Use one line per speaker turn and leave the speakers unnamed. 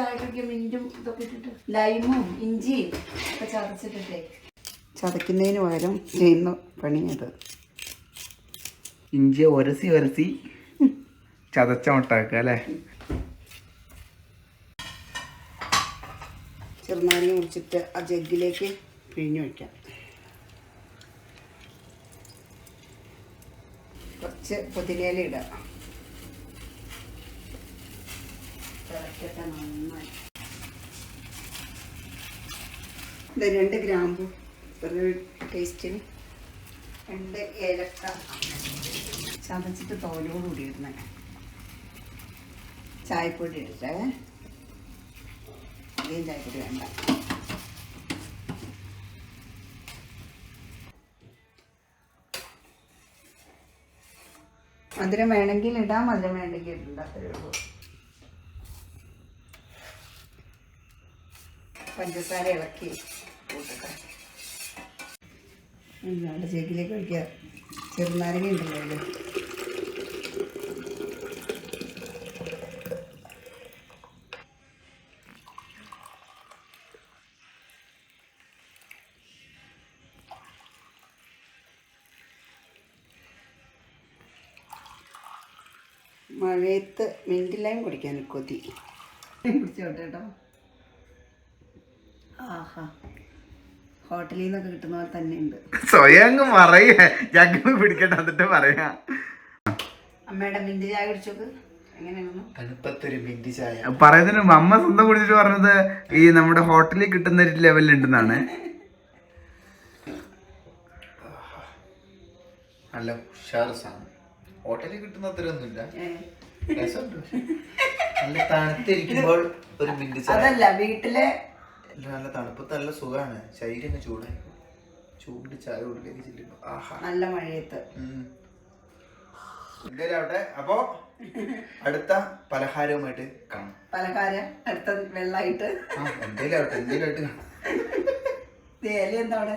ചായക്കൊക്കെ മിന്റും ഇതൊക്കെ ഇട്ടിട്ട്. ലൈമും ഇഞ്ചിയും ഒക്കെ ചതച്ചിട്ടിട്ടേ. ചതക്കുന്നതിന് പകരം ചെയ്യുന്ന പണിയത്
ഇഞ്ചി ഒരസി ഒരസി ചതച്ച മുട്ടാക്കുക അല്ലേ?
ചെറുനാരങ്ങ മുറിച്ചിട്ട് ആ ജഗ്ഗിലേക്ക് പിഴിഞ്ഞു വയ്ക്കാം കുറച്ച് പുതിനയില ഇടാം. തിളക്കട്ടെ നന്നായി ഇത് രണ്ട് ഗ്രാമ്പു ഒരു ടേസ്റ്റിന് രണ്ട് ഏലക്ക. ചതച്ചിട്ട് തോലോട് കൂടി ഇടുന്നേ ചായപ്പൊടി ഇട്ടേ അധികം ചായപ്പൊടി വേണ്ട. മധുരം വേണമെങ്കിൽ ഇടാം മധുരം വേണമെങ്കിൽ ഇടണ്ട. പഞ്ചസാര ഇളക്കി കൂട്ടട്ടെ. ചെക്കിലേക്ക് ഒഴിക്കുക. ചെറുനാരങ്ങ ഉണ്ടല്ലോ അല്ലേ മഴയത്ത് ലൈം കുടിക്കാൻ കൊതി. കുടിച്ചോട്ടെ കേട്ടോ. ആഹാ. ഹോട്ടലിൽ നിന്നൊക്കെ കിട്ടുന്ന പോലെ തന്നെ ഉണ്ട്.
സ്വയം അങ്ങ് പറയേ ഞങ്ങൾ പിടിക്കട്ടെ എന്നിട്ട് പറയാ.
അമ്മയുടെ മിന്തി ചായ കുടിച്ചോക്ക്.
തണുപ്പത്തൊരു മിന്റി ചായ.
പറയുന്നതിന് അമ്മ സ്വന്തം കുടിച്ചിട്ട് പറഞ്ഞത് ഈ നമ്മുടെ ഹോട്ടലിൽ കിട്ടുന്ന ഒരു ലെവലിൽ ഉണ്ടെന്നാണ്.
നല്ല ഉഷാറ് സാധനം. ഹോട്ടലിൽ കിട്ടുന്ന അത്രയൊന്നുമില്ല. നല്ല തണുത്തിരിക്കുമ്പോൾ ഒരു മിന്റ് ചായ.
അതല്ല വീട്ടിലെ
നല്ല തണുപ്പത്ത് നല്ല സുഖമാണ് ശരീരം ചൂടായി. ചൂട് ചായ ഉള്ളിലേക്ക് ആഹാ.
നല്ല മഴയത്ത്.
എന്തായാലും അവിടെ അപ്പോ അടുത്ത പലഹാരവുമായിട്ട് കാണാം.
പലഹാരം അടുത്ത വെള്ളമായിട്ട്
ആ എന്തേലും ആവട്ടെ എന്തേലും ആയിട്ട് കാണാം.
ഇല എന്താ അവിടെ?